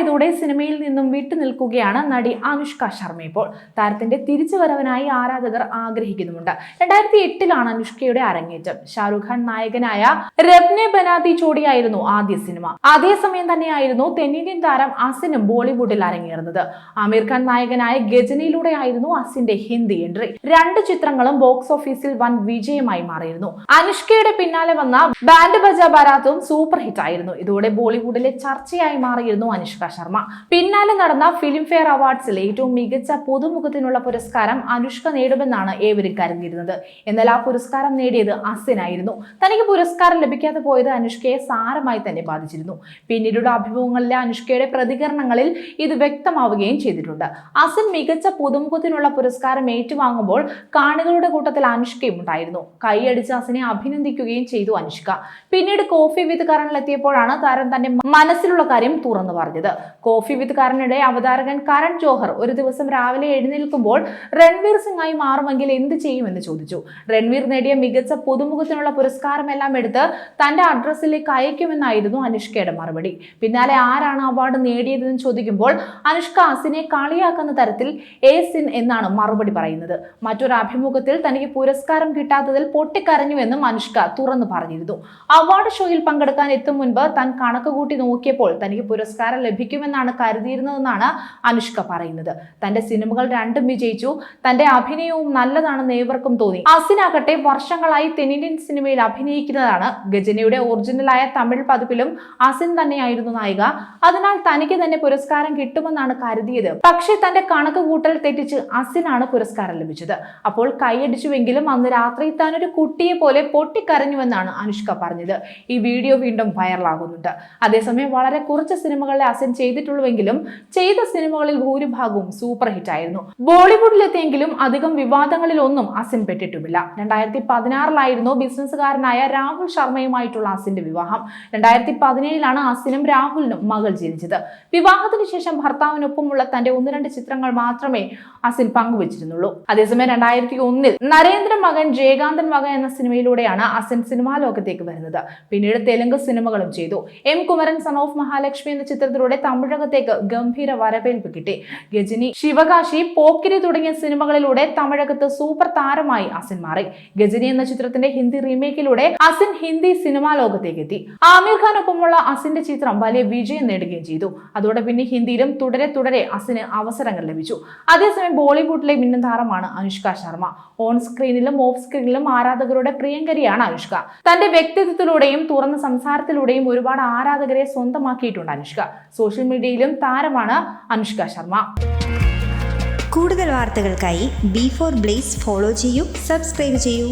പ്രായമായതോടെ സിനിമയിൽ നിന്നും വിട്ടുനിൽക്കുകയാണ് നടി അനുഷ്ക ശർമ്മ ഇപ്പോൾ. താരത്തിന്റെ തിരിച്ചു വരവനായി ആരാധകർ ആഗ്രഹിക്കുന്നുമുണ്ട്. രണ്ടായിരത്തി എട്ടിലാണ് അനുഷ്കയുടെ അരങ്ങേറ്റം. ഷാറുഖ് ഖാൻ നായകനായ രബ്നെ ബനാതി ചോടിയായിരുന്നു ആദ്യ സിനിമ. അതേസമയം തന്നെയായിരുന്നു തെന്നിന്ത്യൻ താരം അസിനും ബോളിവുഡിൽ അരങ്ങേറുന്നത്. ആമിർ ഖാൻ നായകനായ ഗജനിയിലൂടെയായിരുന്നു അസിന്റെ ഹിന്ദി എൻട്രി. രണ്ട് ചിത്രങ്ങളും ബോക്സ് ഓഫീസിൽ വൻ വിജയമായി മാറിയിരുന്നു. അനുഷ്കയുടെ പിന്നാലെ വന്ന ബാൻഡ് ബജ ബാരാത്തും സൂപ്പർ ഹിറ്റ് ആയിരുന്നു ഇതോടെ ബോളിവുഡിലെ ചർച്ചയായി മാറിയിരുന്നു അനുഷ്ക ശർമ്മ. പിന്നാലെ നടന്ന ഫിലിം ഫെയർ അവാർഡ്സിൽ ഏറ്റവും മികച്ച പുതുമുഖത്തിനുള്ള പുരസ്കാരം അനുഷ്ക നേടുമെന്നാണ് ഏവരും കരുതിയിരുന്നത്. എന്നാൽ ആ പുരസ്കാരം നേടിയത് അസിനായിരുന്നു. തനിക്ക് പുരസ്കാരം ലഭിക്കാതെ പോയത് അനുഷ്കയെ സാരമായി തന്നെ ബാധിച്ചിരുന്നു. പിന്നീടുള്ള അഭിമുഖങ്ങളിലെ അനുഷ്കയുടെ പ്രതികരണങ്ങളിൽ ഇത് വ്യക്തമാവുകയും ചെയ്തിട്ടുണ്ട്. അസിൻ മികച്ച പുതുമുഖത്തിനുള്ള പുരസ്കാരം ഏറ്റുവാങ്ങുമ്പോൾ കാണികളുടെ കൂട്ടത്തിൽ അനുഷ്കയും ഉണ്ടായിരുന്നു. കൈയടിച്ച് അസിനെ അഭിനന്ദിക്കുകയും ചെയ്തു അനുഷ്ക. പിന്നീട് കോഫി വിത്ത് കരണിലെത്തിയപ്പോഴാണ് താരം തന്റെ മനസ്സിലുള്ള കാര്യം തുറന്നു പറഞ്ഞത്. കോഫി വിത്ത് കരണിടെ അവതാരകൻ കരൺ ജോഹർ ഒരു ദിവസം രാവിലെ എഴുന്നേൽക്കുമ്പോൾ രൺവീർ സിംഗായി മാറുമെങ്കിൽ എന്ത് ചെയ്യുമെന്ന് ചോദിച്ചു. രൺവീർ നേടിയ മികച്ച പുതുമുഖത്തിനുള്ള പുരസ്കാരമെല്ലാം എടുത്ത് തന്റെ അഡ്രസ്സിലേക്ക് അയക്കുമെന്നായിരുന്നു അനുഷ്കയുടെ മറുപടി. പിന്നാലെ ആരാണ് അവാർഡ് നേടിയതെന്ന് ചോദിക്കുമ്പോൾ അനുഷ്ക അസിനെ കളിയാക്കുന്ന തരത്തിൽ എ സിൻ എന്നാണ് മറുപടി പറയുന്നത്. മറ്റൊരു അഭിമുഖത്തിൽ തനിക്ക് പുരസ്കാരം കിട്ടാത്തതിൽ പൊട്ടിക്കരഞ്ഞുവെന്നും അനുഷ്ക തുറന്നു പറഞ്ഞിരുന്നു. അവാർഡ് ഷോയിൽ പങ്കെടുക്കാൻ എത്തും മുൻപ് താൻ കണക്ക് കൂട്ടി നോക്കിയപ്പോൾ തനിക്ക് പുരസ്കാരം ലഭിക്കുമെന്നാണ് കരുതിയിരുന്നതെന്നാണ് അനുഷ്ക പറയുന്നത്. തന്റെ സിനിമകൾ രണ്ടും വിജയിച്ചു. തന്റെ അഭിനയവും നല്ലതാണെന്ന് ഏവർക്കും തോന്നി. അസിനാകട്ടെ വർഷങ്ങളായി തെന്നിന്ത്യൻ സിനിമയിൽ അഭിനയിക്കുന്നതാണ് ഗജനയുടെ ഒറിജിനലായ തമിഴ് പതിപ്പിലും അസിൻ തന്നെയായിരുന്നു നായിക. അതിനാൽ തനിക്ക് തന്നെ പുരസ്കാരം കിട്ടുമെന്നാണ് കരുതിയത്. പക്ഷേ തന്റെ കണക്ക് കൂട്ടൽ തെറ്റിച്ച് അസിനാണ് പുരസ്കാരം ലഭിച്ചത്. അപ്പോൾ കൈയടിച്ചുവെങ്കിലും അന്ന് രാത്രി താൻ ഒരു കുട്ടിയെ പോലെ പൊട്ടിക്കരഞ്ഞുവെന്നാണ് അനുഷ്ക പറഞ്ഞത്. ഈ വീഡിയോ വീണ്ടും വൈറലാകുന്നുണ്ട്. അതേസമയം വളരെ കുറച്ച് സിനിമകളിലെ അസിൻ ചെയ്തിട്ടുള്ളൂവെങ്കിലും ചെയ്ത സിനിമകളിൽ ഭൂരിഭാഗവും സൂപ്പർ ഹിറ്റ് ആയിരുന്നു. ബോളിവുഡിലെത്തിയെങ്കിലും അധികം വിവാദങ്ങളിൽ ഒന്നും അസിൻ പെട്ടിട്ടുമില്ല. രണ്ടായിരത്തി പതിനാറിലായിരുന്നു ബിസിനസ്സുകാരനായ രാഹുൽ ശർമ്മയുമായിട്ടുള്ള അസിന്റെ വിവാഹം. രണ്ടായിരത്തി പതിനേഴിലാണ് അസിനും രാഹുലിനും മകൾ ജനിച്ചത്. വിവാഹത്തിന് ശേഷം ഭർത്താവിനൊപ്പമുള്ള തന്റെ ഒന്ന് രണ്ട് ചിത്രങ്ങൾ മാത്രമേ അസിൻ പങ്കുവച്ചിരുന്നുള്ളൂ. അതേസമയം രണ്ടായിരത്തി ഒന്നിൽ നരേന്ദ്ര മകൻ ജയകാന്തൻ മകൻ എന്ന സിനിമയിലൂടെയാണ് അസിൻ സിനിമാ ലോകത്തേക്ക് വരുന്നത്. പിന്നീട് തെലുങ്ക് സിനിമകളും ചെയ്തു. M Kumaran son of Mahalakshmi എന്ന ചിത്രത്തിലൂടെ തമിഴകത്തേക്ക് ഗംഭീര വരവേൽപ്പ് കിട്ടി. ഗജനി ശിവകാശി പോക്കിരി തുടങ്ങിയ സിനിമകളിലൂടെ തമിഴകത്ത് സൂപ്പർ താരമായി അസിൻ മാറി. ഗജനി എന്ന ചിത്രത്തിന്റെ ഹിന്ദി റീമേക്കിലൂടെ അസിൻ ഹിന്ദി സിനിമാ ലോകത്തേക്ക് എത്തി. ആമീർ ഖാനൊപ്പമുള്ള അസിന്റെ ചിത്രം വലിയ വിജയം നേടുകയും ചെയ്തു. അതോടെ പിന്നെ ഹിന്ദിയിലും തുടരെ തുടരെ അസിന് അവസരങ്ങൾ ലഭിച്ചു. അതേസമയം ബോളിവുഡിലെ മിന്നും താരമാണ് അനുഷ്ക ശർമ്മ. ഓൺ സ്ക്രീനിലും ഓഫ് സ്ക്രീനിലും ആരാധകരുടെ പ്രിയങ്കരിയാണ് അനുഷ്ക. തന്റെ വ്യക്തിത്വത്തിലൂടെയും തുറന്ന സംസാരത്തിലൂടെയും ഒരുപാട് ആരാധകരെ സ്വന്തമാക്കിയിട്ടുണ്ട് അനുഷ്ക. സോഷ്യൽ മീഡിയയിലും താരമാണ് അനുഷ്ക ശർമ്മ. കൂടുതൽ വാർത്തകൾക്കായി ബി ഫോർ ബ്ലേസ് ഫോളോ ചെയ്യൂ സബ്സ്ക്രൈബ് ചെയ്യൂ.